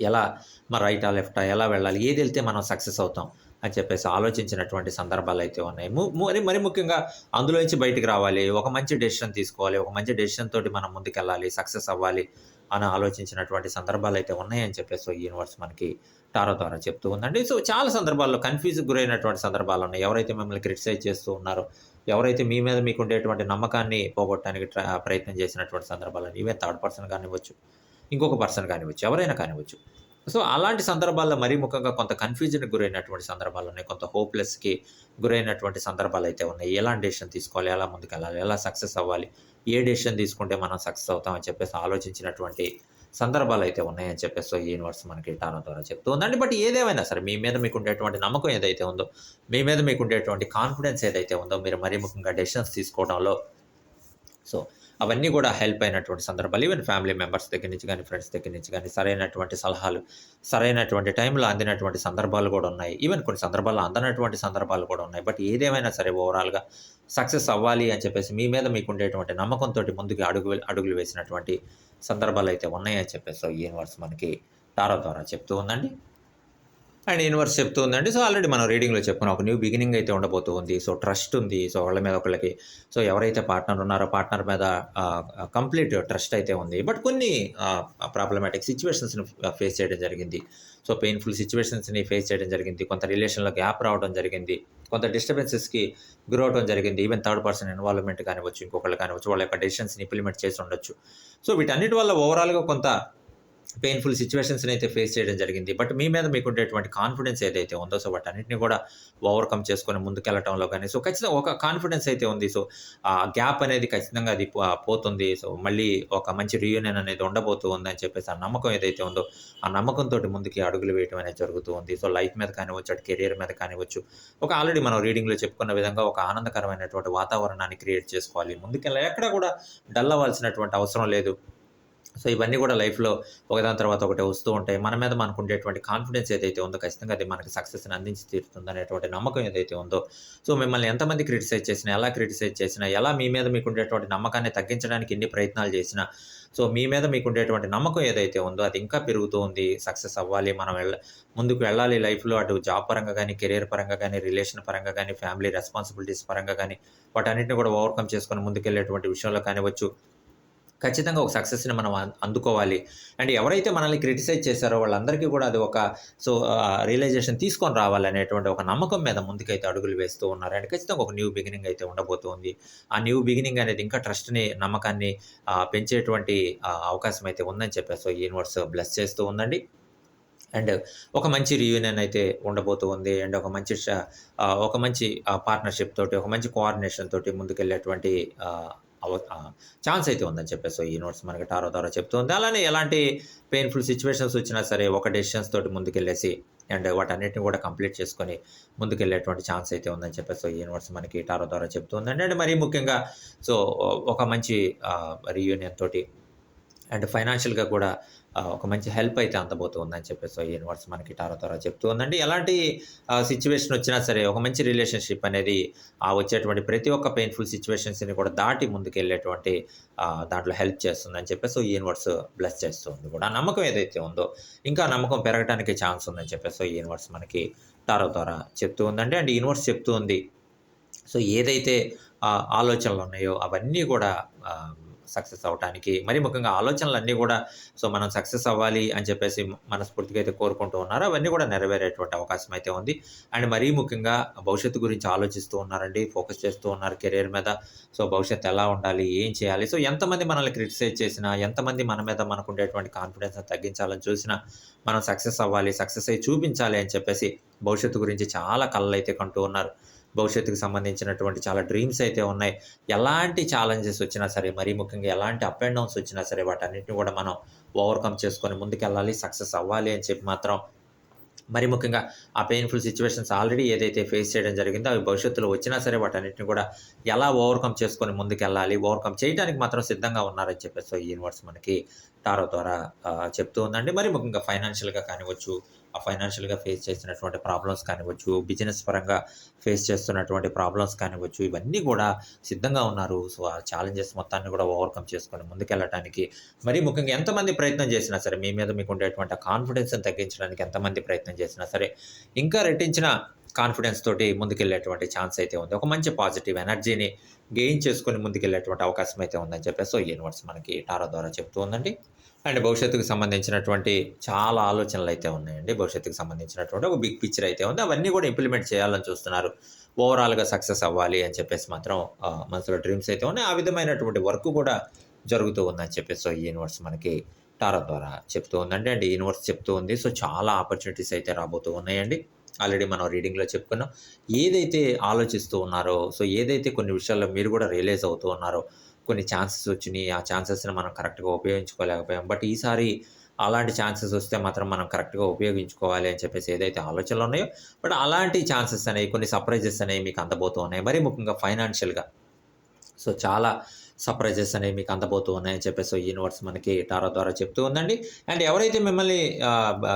ఎలా మన రైటా లెఫ్టా ఎలా వెళ్ళాలి ఏది వెళ్తే మనం సక్సెస్ అవుతాం అని చెప్పేసి ఆలోచించినటువంటి సందర్భాలు అయితే ఉన్నాయి. ము- మరి మరి ముఖ్యంగా అందులోంచి బయటికి రావాలి ఒక మంచి డెసిషన్ తీసుకోవాలి ఒక మంచి డెసిషన్ తోటి మనం ముందుకెళ్ళాలి సక్సెస్ అవ్వాలి అని ఆలోచించినటువంటి సందర్భాలు అయితే ఉన్నాయని చెప్పేసి యూనివర్స్ మనకి టారో ద్వారా చెప్తూ ఉందండి. సో చాలా సందర్భాల్లో కన్ఫ్యూజ్ గురైనటువంటి సందర్భాలు ఉన్నాయి. ఎవరైతే మిమ్మల్ని క్రిటిసైజ్ చేస్తూ ఉన్నారో ఎవరైతే మీ మీద మీకు ఉండేటువంటి నమ్మకాన్ని పోగొట్టడానికి ప్రయత్నం చేసినటువంటి సందర్భాలు ఈవెన్ థర్డ్ పర్సన్ కానివ్వచ్చు ఇంకొక పర్సన్ కానివచ్చు ఎవరైనా కానివ్వచ్చు. సో అలాంటి సందర్భాల్లో మరీ ముఖ్యంగా కొంత కన్ఫ్యూజన్కి గురైనటువంటి సందర్భాలు ఉన్నాయి. కొంత హోప్లెస్కి గురైనటువంటి సందర్భాలు అయితే ఉన్నాయి. ఎలాంటి డెసిషన్ తీసుకోవాలి? ఎలా ముందుకెళ్ళాలి ఎలా సక్సెస్ అవ్వాలి? ఏ డెసిషన్ తీసుకుంటే మనం సక్సెస్ అవుతామని చెప్పేసి ఆలోచించినటువంటి సందర్భాలు అయితే ఉన్నాయని చెప్పేసి ఈ యూనివర్స్ మనకి టానో ద్వారా చెప్తూ ఉందండి బట్ ఏదేమైనా సరే మీ మీద మీకు ఉండేటువంటి నమ్మకం ఏదైతే ఉందో మీ మీద మీకు ఉండేటువంటి కాన్ఫిడెన్స్ ఏదైతే ఉందో మీరు మరీ ముఖ్యంగా డెసిషన్స్ తీసుకోవడంలో. సో అవన్నీ కూడా హెల్ప్ అయినటువంటి సందర్భాలు. ఈవెన్ ఫ్యామిలీ మెంబర్స్ దగ్గర నుంచి కానీ ఫ్రెండ్స్ దగ్గర నుంచి కానీ సరైనటువంటి సలహాలు సరైనటువంటి టైంలో అందినటువంటి సందర్భాలు కూడా ఉన్నాయి. ఈవెన్ కొన్ని సందర్భాల్లో అందనటువంటి సందర్భాలు కూడా ఉన్నాయి. బట్ ఏదేమైనా సరే ఓవరాల్గా సక్సెస్ అవ్వాలి అని చెప్పేసి మీ మీద మీకు ఉండేటువంటి నమ్మకంతో ముందుకు అడుగు అడుగులు వేసినటువంటి సందర్భాలు అయితే ఉన్నాయని చెప్పేసి ఈ యూనివర్స్ మనకి టారో ద్వారా చెప్తూ ఉందండి. అండ్ యూనివర్స్ చెప్తూ ఉందండి. సో ఆల్రెడీ మనం రీడింగ్లో చెప్పుకున్నాం. ఒక న్యూ బిగినింగ్ అయితే ఉండబోతూ ఉంది. సో ట్రస్ట్ ఉంది. సో వాళ్ళ మీద ఒకళ్ళకి. సో ఎవరైతే పార్ట్నర్ ఉన్నారో పార్ట్నర్ మీద కంప్లీట్ ట్రస్ట్ అయితే ఉంది. బట్ కొన్ని ప్రాబ్లమాటిక్ సిచ్యువేషన్స్ని ఫేస్ చేయడం జరిగింది. సో పెయిన్ఫుల్ సిచ్యువేషన్స్ని ఫేస్ చేయడం జరిగింది. కొంత రిలేషన్లో గ్యాప్ రావడం జరిగింది. కొంత డిస్టర్బెన్సెస్కి గురవడం జరిగింది. ఈవెన్ థర్డ్ పర్సన్ ఇన్వాల్వ్మెంట్ కానివచ్చు ఇంకొకళ్ళు కానివచ్చు వాళ్ళ యొక్క డెసిషన్స్ని ఇంప్లిమెంట్ చేసి ఉండొచ్చు. సో వీటన్నిటి వల్ల ఓవరాల్గా కొంత పెయిన్ఫుల్ సిచ్యువేషన్స్ని అయితే ఫేస్ చేయడం జరిగింది. బట్ మీ మీద మీకు ఉండేటువంటి కాన్ఫిడెన్స్ ఏదైతే ఉందో సో వాటన్నిటిని కూడా ఓవర్కమ్ చేసుకొని ముందుకెళ్ళటంలో కానీ సో ఖచ్చితంగా ఒక కాన్ఫిడెన్స్ అయితే ఉంది. సో ఆ గ్యాప్ అనేది ఖచ్చితంగా అది పోతుంది. సో మళ్ళీ ఒక మంచి రీయూనియన్ అనేది ఉండబోతూ ఉందని చెప్పేసి ఆ నమ్మకం ఏదైతే ఉందో ఆ నమ్మకంతో ముందుకి అడుగులు వేయడం అనేది జరుగుతూ ఉంది. సో లైఫ్ మీద కానివచ్చు అటు కెరియర్ మీద కానివచ్చు ఒక ఆల్రెడీ మనం రీడింగ్లో చెప్పుకున్న విధంగా ఒక ఆనందకరమైనటువంటి వాతావరణాన్ని క్రియేట్ చేసుకోవాలి. ముందుకెళ్ళ ఎక్కడ కూడా డల్ అవ్వాల్సినటువంటి అవసరం లేదు. సో ఇవన్నీ కూడా లైఫ్లో ఒకదాని తర్వాత ఒకటి వస్తూ ఉంటాయి. మన మీద మనకు ఉండేటువంటి కాన్ఫిడెన్స్ ఏదైతే ఉందో ఖచ్చితంగా అది మనకి సక్సెస్ని అందించి తీరుతుంది అనేటువంటి నమ్మకం ఏదైతే ఉందో సో మిమ్మల్ని ఎంతమంది క్రిటిసైజ్ చేసినా ఎలా క్రిటిసైజ్ చేసినా ఎలా మీ మీద మీకు ఉండేటువంటి నమ్మకాన్ని తగ్గించడానికి ఎన్ని ప్రయత్నాలు చేసినా సో మీ మీద మీకు ఉండేటువంటి నమ్మకం ఏదైతే ఉందో అది ఇంకా పెరుగుతూ ఉంది. సక్సెస్ అవ్వాలి మనం వెళ్ళ ముందుకు వెళ్ళాలి లైఫ్లో. అటు జాబ్ పరంగా కానీ కెరీర్ పరంగా కానీ రిలేషన్ పరంగా కానీ ఫ్యామిలీ రెస్పాన్సిబిలిటీస్ పరంగా కానీ వాటన్నిటిని కూడా ఓవర్కమ్ చేసుకొని ముందుకెళ్ళేటువంటి విషయంలో కానివచ్చు ఖచ్చితంగా ఒక సక్సెస్ని మనం అందుకోవాలి. అండ్ ఎవరైతే మనల్ని క్రిటిసైజ్ చేశారో వాళ్ళందరికీ కూడా అది ఒక సో రియలైజేషన్ తీసుకొని రావాలనేటువంటి ఒక నమ్మకం మీద ముందుకైతే అడుగులు వేస్తూ ఉన్నారు. అండ్ ఖచ్చితంగా ఒక న్యూ బిగినింగ్ అయితే ఉండబోతుంది. ఆ న్యూ బిగినింగ్ అనేది ఇంకా ట్రస్ట్ని నమ్మకాన్ని పెంచేటువంటి అవకాశం అయితే ఉందని చెప్పేసి సో యూనివర్స్ బ్లెస్ చేస్తూ ఉందండి. అండ్ ఒక మంచి రియూనియన్ అయితే ఉండబోతూ ఉంది అండ్ ఒక మంచి ఒక మంచి పార్ట్నర్షిప్ తోటి ఒక మంచి కోఆర్డినేషన్ తోటి ముందుకెళ్ళేటువంటి ఛాన్స్ అయితే ఉందని చెప్పేసి ఈ నోట్స్ మనకి టారో ద్వారా చెప్తుంది. అలానే ఎలాంటి పెయిన్ఫుల్ సిచ్యువేషన్స్ వచ్చినా సరే ఒక డెసిషన్స్ తోటి ముందుకెళ్ళేసి అండ్ వాటన్నిటిని కూడా కంప్లీట్ చేసుకొని ముందుకెళ్ళేటువంటి ఛాన్స్ అయితే ఉందని చెప్పేసి ఈ యూనివర్స్ మనకి టారో ద్వారా చెప్తుందండి అండ్ మరీ ముఖ్యంగా సో ఒక మంచి రీయూనియన్ తోటి అండ్ ఫైనాన్షియల్గా కూడా ఒక మంచి హెల్ప్ అయితే అందబోతుందని చెప్పేసి సో ఈ యూనివర్స్ మనకి టారో ద్వారా చెప్తూ ఉందండి. ఎలాంటి సిచ్యువేషన్ వచ్చినా సరే ఒక మంచి రిలేషన్షిప్ అనేది ఆ వచ్చేటువంటి ప్రతి ఒక్క పెయిన్ఫుల్ సిచ్యువేషన్స్ని కూడా దాటి ముందుకెళ్ళేటువంటి దాంట్లో హెల్ప్ చేస్తుందని చెప్పేసి సో ఈ యూనివర్స్ బ్లెస్ చేస్తుంది కూడా. నమ్మకం ఏదైతే ఉందో ఇంకా నమ్మకం పెరగడానికి ఛాన్స్ ఉందని చెప్పేసి సో ఈ యూనివర్స్ మనకి టారో ద్వారా చెప్తూ ఉందండి. అండ్ యూనివర్స్ చెప్తూ ఉంది. సో ఏదైతే ఆలోచనలు ఉన్నాయో అవన్నీ కూడా సక్సెస్ అవ్వటానికి మరి ముఖ్యంగా ఆలోచనలన్నీ కూడా సో మనం సక్సెస్ అవ్వాలి అని చెప్పేసి మనస్ఫూర్తిగా అయితే కోరుకుంటూ ఉన్నారు అవన్నీ కూడా నెరవేరేటువంటి అవకాశం అయితే ఉంది. అండ్ మరీ ముఖ్యంగా భవిష్యత్తు గురించి ఆలోచిస్తూ ఉన్నారండి ఫోకస్ చేస్తూ ఉన్నారు కెరీర్ మీద. సో భవిష్యత్తు ఎలా ఉండాలి ఏం చేయాలి? సో ఎంతమంది మనల్ని క్రిటిసైజ్ చేసినా ఎంతమంది మన మీద మనకు ఉండేటువంటి కాన్ఫిడెన్స్ తగ్గించాలని చూసినా మనం సక్సెస్ అవ్వాలి సక్సెస్ అయ్యి చూపించాలి అని చెప్పేసి భవిష్యత్తు గురించి చాలా కళ్ళు అయితే కంటూ ఉన్నారు. భవిష్యత్తుకు సంబంధించినటువంటి చాలా డ్రీమ్స్ అయితే ఉన్నాయి. ఎలాంటి ఛాలెంజెస్ వచ్చినా సరే మరీ ముఖ్యంగా ఎలాంటి అప్ అండ్ డౌన్స్ వచ్చినా సరే వాటన్నిటిని కూడా మనం ఓవర్కమ్ చేసుకొని ముందుకెళ్ళాలి సక్సెస్ అవ్వాలి అని చెప్పి మాత్రం మరి ముఖ్యంగా ఆ పెయిన్ఫుల్ సిచ్యువేషన్స్ ఆల్రెడీ ఏదైతే ఫేస్ చేయడం జరిగిందో అవి భవిష్యత్తులో వచ్చినా సరే వాటన్నిటిని కూడా ఎలా ఓవర్కమ్ చేసుకొని ముందుకెళ్ళాలి ఓవర్కమ్ చేయడానికి మాత్రం సిద్ధంగా ఉన్నారని చెప్పేసి ఈ యూనివర్స్ మనకి టారో ద్వారా చెప్తూ ఉందండి. మరి ముఖ్యంగా ఫైనాన్షియల్గా కానివచ్చు ఫైనాన్షియల్గా ఫేస్ చేసినటువంటి ప్రాబ్లమ్స్ కానివ్వచ్చు బిజినెస్ పరంగా ఫేస్ చేస్తున్నటువంటి ప్రాబ్లమ్స్ కానివ్వచ్చు ఇవన్నీ కూడా సిద్ధంగా ఉన్నారు. సో ఆ ఛాలెంజెస్ మొత్తాన్ని కూడా ఓవర్కమ్ చేసుకొని ముందుకెళ్ళటానికి మరీ ముఖ్యంగా ఎంతమంది ప్రయత్నం చేసినా సరే మీ మీద మీకు ఉండేటువంటి కాన్ఫిడెన్స్ని తగ్గించడానికి ఎంతమంది ప్రయత్నం చేసినా సరే ఇంకా రెట్టించిన కాన్ఫిడెన్స్ తోటి ముందుకెళ్ళేటువంటి ఛాన్స్ అయితే ఉంది. ఒక మంచి పాజిటివ్ ఎనర్జీని గెయిన్ చేసుకొని ముందుకెళ్ళేటువంటి అవకాశం అయితే ఉందని చెప్పేసి సో యూనివర్స్ మనకి టారో ద్వారా చెప్తూ ఉందండి. అండ్ భవిష్యత్తుకు సంబంధించినటువంటి చాలా ఆలోచనలు అయితే ఉన్నాయండి. భవిష్యత్తుకు సంబంధించినటువంటి ఒక బిగ్ పిక్చర్ అయితే ఉంది. అవన్నీ కూడా ఇంప్లిమెంట్ చేయాలని చూస్తున్నారు. ఓవరాల్గా సక్సెస్ అవ్వాలి అని చెప్పేసి మాత్రం మనసులో డ్రీమ్స్ అయితే ఉన్నాయి. ఆ విధమైనటువంటి వర్క్ కూడా జరుగుతూ ఉందని చెప్పేసి సో ఈ యూనివర్స్ మనకి టారా ద్వారా చెప్తూ ఉందండి. అండ్ యూనివర్స్ చెప్తూ ఉంది. సో చాలా ఆపర్చునిటీస్ అయితే రాబోతూ ఉన్నాయండి. ఆల్రెడీ మనం రీడింగ్లో చెప్పుకున్నాం. ఏదైతే ఆలోచిస్తూ ఉన్నారో సో ఏదైతే కొన్ని విషయాల్లో మీరు కూడా రియలైజ్ అవుతూ ఉన్నారో కొన్ని ఛాన్సెస్ వచ్చినాయి. ఆ ఛాన్సెస్ని మనం కరెక్ట్గా ఉపయోగించుకోలేకపోయాం. బట్ ఈసారి అలాంటి ఛాన్సెస్ వస్తే మాత్రం మనం కరెక్ట్గా ఉపయోగించుకోవాలి అని చెప్పేసి ఏదైతే ఆలోచనలు ఉన్నాయో బట్ అలాంటి ఛాన్సెస్ అనేవి కొన్ని సర్ప్రైజెస్ అనేవి మీకు అందబోతూ ఉన్నాయి. మరి ముఖ్యంగా ఫైనాన్షియల్గా. సో చాలా సర్ప్రైజెస్ అనేవి మీకు అందబోతూ ఉన్నాయని చెప్పేసి యూనివర్స్ మనకి టారో ద్వారా చెప్తూ ఉందండి. అండ్ ఎవరైతే మిమ్మల్ని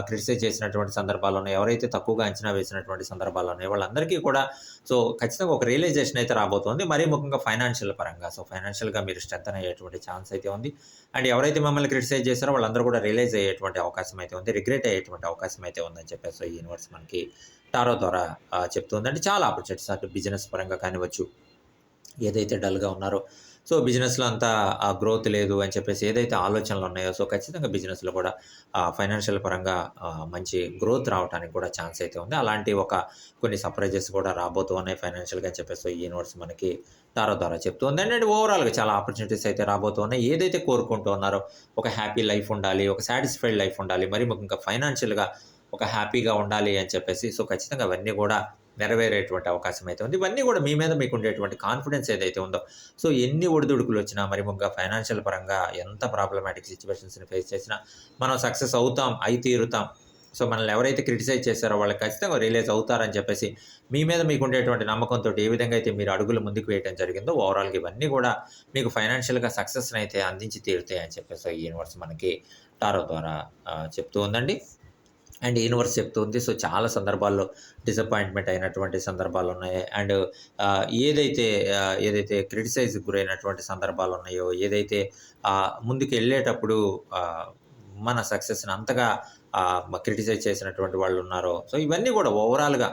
క్రిటిసైజ్ చేసినటువంటి సందర్భాలు ఎవరైతే తక్కువగా అంచనా వేసినటువంటి సందర్భాలు ఉన్నాయో వాళ్ళందరికీ కూడా సో ఖచ్చితంగా ఒక రియలైజేషన్ అయితే రాబోతుంది. మరీ ముఖ్యంగా ఫైనాన్షియల్ పరంగా. సో ఫైనాన్షియల్గా మీరు స్ట్రెంత్ అయ్యేటువంటి ఛాన్స్ అయితే ఉంది. అండ్ ఎవరైతే మిమ్మల్ని క్రిటిసైజ్ చేశారో వాళ్ళందరూ కూడా రియలైజ్ అయ్యేటువంటి అవకాశం అయితే ఉంది. రిగ్రెట్ అయ్యేటువంటి అవకాశం అయితే ఉందని చెప్పేసి యూనివర్స్ మనకి టారో ద్వారా ఆ, చెప్తుందంటే చాలా ఆపర్చునిటీస్ అటు బిజినెస్ పరంగా కానివచ్చు ఏదైతే డల్గా ఉన్నారో సో బిజినెస్లో అంతా ఆ గ్రోత్ లేదు అని చెప్పేసి ఏదైతే ఆలోచనలు ఉన్నాయో సో ఖచ్చితంగా బిజినెస్లో కూడా ఫైనాన్షియల్ పరంగా మంచి గ్రోత్ రావడానికి కూడా ఛాన్స్ అయితే ఉంది. అలాంటి ఒక కొన్ని సర్ప్రైజెస్ కూడా రాబోతూ ఉన్నాయి ఫైనాన్షియల్గా అని చెప్పేసి ఈ నోట్స్ మనకి టారో ద్వారా చెప్తూ ఉంది. అండ్ ఓవరాల్గా చాలా ఆపర్చునిటీస్ అయితే రాబోతూ ఉన్నాయి. ఏదైతే కోరుకుంటూ ఉన్నారో ఒక హ్యాపీ లైఫ్ ఉండాలి ఒక సాటిస్ఫైడ్ లైఫ్ ఉండాలి మరి ముఖ్యంగా ఫైనాన్షియల్గా ఒక హ్యాపీగా ఉండాలి అని చెప్పేసి సో ఖచ్చితంగా అవన్నీ కూడా నెరవేరేటువంటి అవకాశం అయితే ఉంది. ఇవన్నీ కూడా మీ మీద మీకు ఉండేటువంటి కాన్ఫిడెన్స్ ఏదైతే ఉందో సో ఎన్ని ఒడిదుడుకులు వచ్చినా మరి ముగ్గా ఫైనాన్షియల్ పరంగా ఎంత ప్రాబ్లమాటిక్ సిచ్యువేషన్స్ని ఫేస్ చేసినా మనం సక్సెస్ అవుతాం అయి తీరుతాం. సో మనల్ని ఎవరైతే క్రిటిసైజ్ చేశారో వాళ్ళకి ఖచ్చితంగా రిలీజ్ అవుతారని చెప్పేసి మీ మీద మీకు ఉండేటువంటి నమ్మకంతో ఏ విధంగా అయితే మీరు అడుగులు ముందుకు వేయడం జరిగిందో ఓవరాల్గా ఇవన్నీ కూడా మీకు ఫైనాన్షియల్గా సక్సెస్ని అయితే అందించి తీరుతాయి అని చెప్పేసి యూనివర్స్ మనకి టారో ద్వారా చెప్తూ ఉందండి. అండ్ యూనివర్స్ చెప్తుంది సో చాలా సందర్భాల్లో డిసప్పాయింట్మెంట్ అయినటువంటి సందర్భాలు ఉన్నాయి. అండ్ ఏదైతే ఏదైతే క్రిటిసైజ్ గురైనటువంటి సందర్భాలు ఉన్నాయో ఏదైతే ముందుకు వెళ్ళేటప్పుడు మన సక్సెస్ని అంతగా క్రిటిసైజ్ చేసినటువంటి వాళ్ళు ఉన్నారో సో ఇవన్నీ కూడా ఓవరాల్గా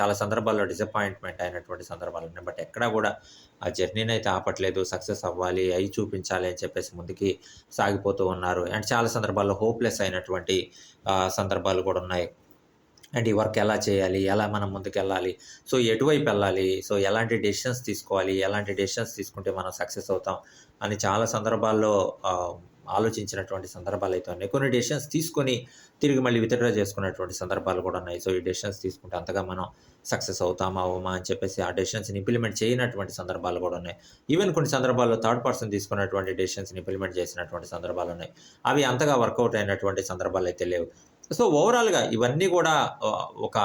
చాలా సందర్భాల్లో డిసప్పాయింట్మెంట్ అయినటువంటి సందర్భాలు ఉన్నాయి. బట్ ఎక్కడా కూడా ఆ జర్నీని అయితే ఆపట్లేదు. సక్సెస్ అవ్వాలి అయి చూపించాలి అని చెప్పేసి ముందుకి సాగిపోతూ ఉన్నారు. అండ్ చాలా సందర్భాల్లో హోప్లెస్ అయినటువంటి సందర్భాలు కూడా ఉన్నాయి. అండ్ ఈ వర్క్ ఎలా చేయాలి? ఎలా మనం ముందుకు వెళ్ళాలి సో ఎటువైపు వెళ్ళాలి? సో ఎలాంటి డెసిషన్స్ తీసుకోవాలి? ఎలాంటి డెసిషన్స్ తీసుకుంటే మనం సక్సెస్ అవుతాం? అని చాలా సందర్భాల్లో ఆలోచించినటువంటి సందర్భాలు అయితే ఉన్నాయి. కొన్ని డెసిషన్స్ తీసుకొని తిరిగి మళ్ళీ విత్డ్రా చేసుకున్నటువంటి సందర్భాలు కూడా ఉన్నాయి. సో ఈ డెసిషన్స్ తీసుకుంటే అంతగా మనం సక్సెస్ అవుతామా అవమా అని చెప్పేసి ఆ డెసిషన్స్ని ఇంప్లిమెంట్ చేయనటువంటి సందర్భాలు కూడా ఉన్నాయి. ఈవెన్ కొన్ని సందర్భాల్లో థర్డ్ పర్సన్ తీసుకున్నటువంటి డెసిషన్స్ని ఇంప్లిమెంట్ చేసినటువంటి సందర్భాలు ఉన్నాయి. అవి అంతగా వర్కౌట్ అయినటువంటి సందర్భాలు అయితే లేవు. సో ఓవరాల్గా ఇవన్నీ కూడా ఒక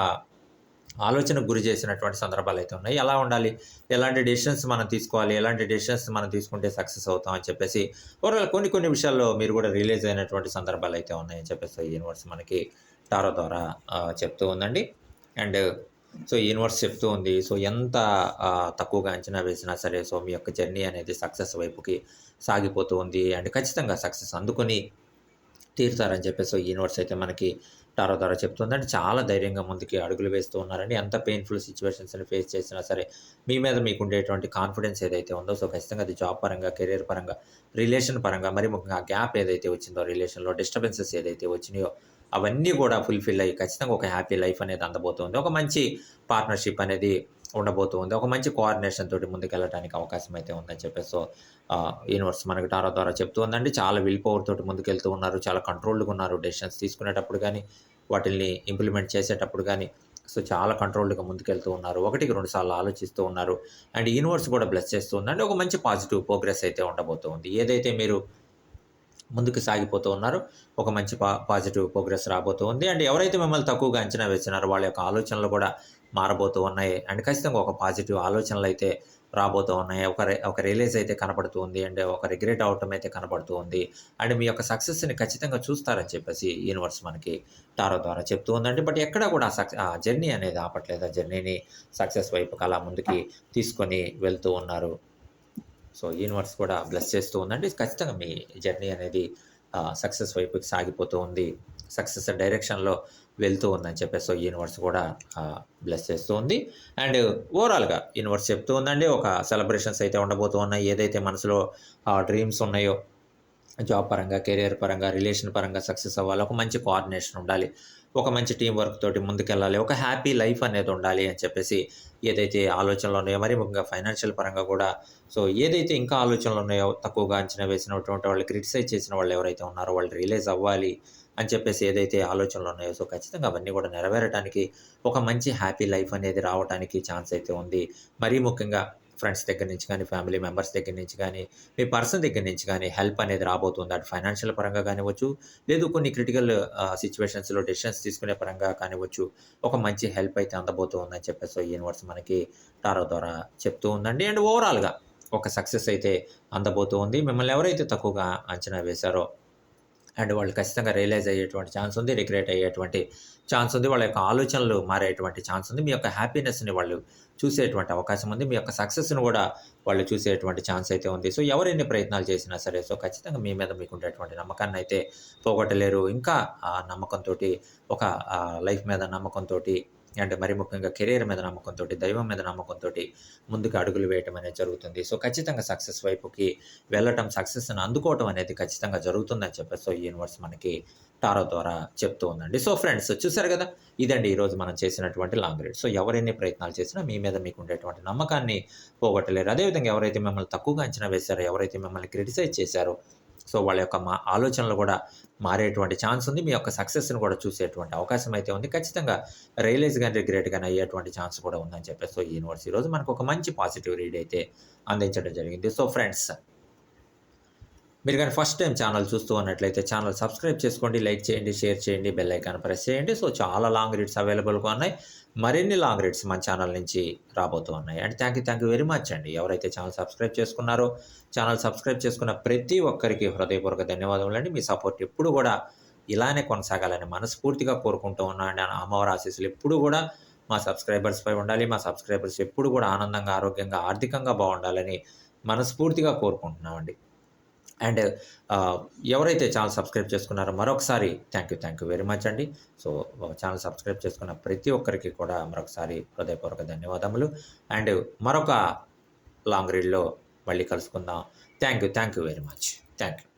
ఆలోచనకు గురి చేసినటువంటి సందర్భాలు అయితే ఉన్నాయి. ఎలా ఉండాలి? ఎలాంటి డెసిషన్స్ మనం తీసుకోవాలి? ఎలాంటి డెసిషన్స్ మనం తీసుకుంటే సక్సెస్ అవుతాం అని చెప్పేసి ఓవరాల్ కొన్ని కొన్ని విషయాల్లో మీరు కూడా రిలీజ్ అయినటువంటి సందర్భాలు అయితే ఉన్నాయని చెప్పేసి యూనివర్స్ మనకి టారో ద్వారా చెప్తూ ఉందండి. అండ్ సో యూనివర్స్ చెప్తూ ఉంది. సో ఎంత తక్కువగా అంచనా వేసినా సరే సో మీ యొక్క జర్నీ అనేది సక్సెస్ వైపుకి సాగిపోతూ ఉంది. అండ్ ఖచ్చితంగా సక్సెస్ అందుకొని తీరుతారని చెప్పేసి యూనివర్స్ అయితే మనకి టారో ద్వారా చెప్తుందండి. చాలా ధైర్యంగా ముందుకి అడుగులు వేస్తూ ఉన్నారండి. ఎంత పెయిన్ఫుల్ సిచ్యువేషన్స్ని ఫేస్ చేసినా సరే మీ మీద మీకు ఉండేటువంటి కాన్ఫిడెన్స్ ఏదైతే ఉందో సో ఖచ్చితంగా అది జాబ్ పరంగా కెరీర్ పరంగా రిలేషన్ పరంగా మరి ముఖ్యంగా గ్యాప్ ఏదైతే వచ్చిందో రిలేషన్లో డిస్టర్బెన్సెస్ ఏదైతే వచ్చినాయో అవన్నీ కూడా ఫుల్ఫిల్ అయ్యి ఖచ్చితంగా ఒక హ్యాపీ లైఫ్ అనేది అందబోతుంది. ఒక మంచి పార్ట్నర్షిప్ అనేది ఉండబోతుంది. ఒక మంచి కోఆర్డినేషన్ తోటి ముందుకెళ్ళడానికి అవకాశం అయితే ఉందని చెప్పేసి సో యూనివర్స్ మనకి టారో ద్వారా చెప్తూ ఉందండి. చాలా విల్ పవర్ తోటి ముందుకెళ్తూ ఉన్నారు. చాలా కంట్రోల్డ్గా ఉన్నారు. డెసిషన్స్ తీసుకునేటప్పుడు కానీ వాటిని ఇంప్లిమెంట్ చేసేటప్పుడు కానీ సో చాలా కంట్రోల్డ్గా ముందుకెళ్తూ ఉన్నారు. ఒకటికి రెండు సార్లు ఆలోచిస్తూ ఉన్నారు. అండ్ యూనివర్స్ కూడా బ్లెస్ చేస్తూ ఉందండి. ఒక మంచి పాజిటివ్ ప్రోగ్రెస్ అయితే ఉండబోతుంది. ఏదైతే మీరు ముందుకు సాగిపోతూ ఉన్నారో. ఒక మంచి పా పాజిటివ్ ప్రోగ్రెస్ రాబోతూ ఉంది. అండ్ ఎవరైతే మిమ్మల్ని తక్కువగా అంచనా వేస్తున్నారో వాళ్ళ యొక్క ఆలోచనలు కూడా మారబోతూ ఉన్నాయి. అండ్ ఖచ్చితంగా ఒక పాజిటివ్ ఆలోచనలు అయితే రాబోతూ ఉన్నాయి. ఒక రే ఒక రిలీజ్ అయితే కనపడుతూ ఉంది. అండ్ ఒక రిగ్రెట్ అవటం అయితే కనపడుతూ ఉంది. అండ్ మీ యొక్క సక్సెస్ని ఖచ్చితంగా చూస్తారని చెప్పేసి యూనివర్స్ మనకి టారో ద్వారా చెప్తూ ఉందండి. బట్ ఎక్కడ కూడా ఆ సక్సెస్ ఆ జర్నీ అనేది ఆపట్లేదు. ఆ జర్నీని సక్సెస్ వైపుకి అలా ముందుకి తీసుకొని వెళ్తూ ఉన్నారు. సో యూనివర్స్ కూడా బ్లెస్ చేస్తూ ఉందండి. ఖచ్చితంగా మీ జర్నీ అనేది సక్సెస్ వైపుకి సాగిపోతూ ఉంది. సక్సెస్ డైరెక్షన్లో వెళ్తూ ఉందని చెప్పేసి సో యూనివర్స్ కూడా బ్లెస్ చేస్తూ ఉంది. అండ్ ఓవరాల్గా యూనివర్స్ చెప్తూ ఉందండి. ఒక సెలబ్రేషన్స్ అయితే ఉండబోతూ ఉన్నాయి. ఏదైతే మనసులో డ్రీమ్స్ ఉన్నాయో జాబ్ పరంగా కెరియర్ పరంగా రిలేషన్ పరంగా సక్సెస్ అవ్వాలి ఒక మంచి కోఆర్డినేషన్ ఉండాలి. ఒక మంచి టీం వర్క్ తోటి ముందుకెళ్ళాలి. ఒక హ్యాపీ లైఫ్ అనేది ఉండాలి అని చెప్పేసి ఏదైతే ఆలోచనలు ఉన్నాయో మరి ముఖ్యంగా ఫైనాన్షియల్ పరంగా కూడా. సో ఏదైతే ఇంకా ఆలోచనలు ఉన్నాయో తక్కువగా అంచనా వేసినటువంటి వాళ్ళు క్రిటిసైజ్ చేసిన వాళ్ళు ఎవరైతే ఉన్నారో వాళ్ళు రియలైజ్ అవ్వాలి అని చెప్పేసి ఏదైతే ఆలోచనలు ఉన్నాయో సో ఖచ్చితంగా అవన్నీ కూడా నెరవేరడానికి ఒక మంచి హ్యాపీ లైఫ్ అనేది రావడానికి ఛాన్స్ అయితే ఉంది. మరీ ముఖ్యంగా ఫ్రెండ్స్ దగ్గర నుంచి కానీ ఫ్యామిలీ మెంబర్స్ దగ్గర నుంచి కానీ మీ పర్సన్ దగ్గర నుంచి కానీ హెల్ప్ అనేది రాబోతుంది. అటు ఫైనాన్షియల్ పరంగా కానివ్వచ్చు లేదు కొన్ని క్రిటికల్ సిచ్యువేషన్స్లో డెసిషన్స్ తీసుకునే పరంగా కానివ్వచ్చు ఒక మంచి హెల్ప్ అయితే అందబోతుందని చెప్పేసి యూనివర్స్ మనకి టారో ద్వారా చెప్తూ ఉందండి. అండ్ ఓవరాల్గా ఒక సక్సెస్ అయితే అందబోతూ ఉంది. మిమ్మల్ని ఎవరైతే తక్కువగా అంచనా వేశారో అండ్ వాళ్ళు ఖచ్చితంగా రియలైజ్ అయ్యేటువంటి ఛాన్స్ ఉంది రిగ్రెట్ అయ్యేటువంటి ఛాన్స్ ఉంది వాళ్ళ యొక్క ఆలోచనలు మారేటువంటి ఛాన్స్ ఉంది. మీ యొక్క హ్యాపీనెస్ని వాళ్ళు చూసేటువంటి అవకాశం ఉంది. మీ యొక్క సక్సెస్ని కూడా వాళ్ళు చూసేటువంటి ఛాన్స్ అయితే ఉంది. సో ఎవరెన్ని ప్రయత్నాలు చేసినా సరే సో ఖచ్చితంగా మీ మీద మీకు ఉండేటువంటి నమ్మకాన్ని అయితే పోగొట్టలేరు. ఇంకా ఆ నమ్మకంతో ఒక లైఫ్ మీద నమ్మకంతో అంటే మరి ముఖ్యంగా కెరీర్ మీద నమ్మకంతో దైవం మీద నమ్మకంతో ముందుకు అడుగులు వేయటం అనేది జరుగుతుంది. సో ఖచ్చితంగా సక్సెస్ వైపుకి వెళ్ళటం సక్సెస్ని అందుకోవటం అనేది ఖచ్చితంగా జరుగుతుందని చెప్పేసి సో ఈ యూనివర్స్ మనకి టారో ద్వారా చెప్తూ ఉందండి. సో ఫ్రెండ్స్ చూసారు కదా? ఇదండి ఈరోజు మనం చేసినటువంటి లాంగ్ రీడ్. సో ఎవరెన్ని ప్రయత్నాలు చేసినా మీ మీద మీకు ఉండేటువంటి నమ్మకాన్ని పోగొట్టలేరు. అదేవిధంగా ఎవరైతే మిమ్మల్ని తక్కువగా అంచనా వేశారో ఎవరైతే మిమ్మల్ని క్రిటిసైజ్ చేశారో సో వాళ్ళ యొక్క మా ఆలోచనలు కూడా మారేటువంటి ఛాన్స్ ఉంది. మీ యొక్క సక్సెస్ని కూడా చూసేటువంటి అవకాశం అయితే ఉంది. ఖచ్చితంగా రియలైజ్ కానీ రిగ్రెట్ కానీ అయ్యేటువంటి ఛాన్స్ కూడా ఉందని చెప్పేసి సో ఈ యూనివర్స్ ఈరోజు మనకు ఒక మంచి పాజిటివ్ రీడ్ అయితే అందించడం జరిగింది. సో ఫ్రెండ్స్ మీరు కానీ ఫస్ట్ టైం ఛానల్ చూస్తూ ఉన్నట్లయితే ఛానల్ సబ్స్క్రైబ్ చేసుకోండి లైక్ చేయండి షేర్ చేయండి బెల్ ఐకాన్ ప్రెస్ చేయండి. సో చాలా లాంగ్ రీడ్స్ అవైలబుల్గా ఉన్నాయి. మరిన్ని లాంగ్ రీడ్స్ మన ఛానల్ నుంచి రాబోతూ ఉన్నాయి. And thank you thank you very much అండి. ఎవరైతే ఛానల్ సబ్స్క్రైబ్ చేసుకున్నారో ఛానల్ సబ్స్క్రైబ్ చేసుకున్న ప్రతి ఒక్కరికి హృదయపూర్వక ధన్యవాదములు అండి. మీ సపోర్ట్ ఎప్పుడు కూడా ఇలానే కొనసాగాలని మనస్ఫూర్తిగా కోరుకుంటూ ఉన్నాను అమ్మవారి ఆశీస్సులు ఎప్పుడు కూడా మా సబ్స్క్రైబర్స్పై ఉండాలి. మా సబ్స్క్రైబర్స్ ఎప్పుడు కూడా ఆనందంగా ఆరోగ్యంగా ఆర్థికంగా బాగుండాలని మనస్ఫూర్తిగా కోరుకుంటున్నామండి. అండ్ ఎవరైతే ఛానల్ సబ్స్క్రైబ్ చేసుకున్నారో మరొకసారి thank you thank you very much అండి. సో ఛానల్ సబ్స్క్రైబ్ చేసుకున్న ప్రతి ఒక్కరికి కూడా మరొకసారి హృదయపూర్వక ధన్యవాదములు. అండ్ మరొక లాంగ్ రీడ్లో మళ్ళీ కలుసుకుందాం. Thank you thank you very much thank you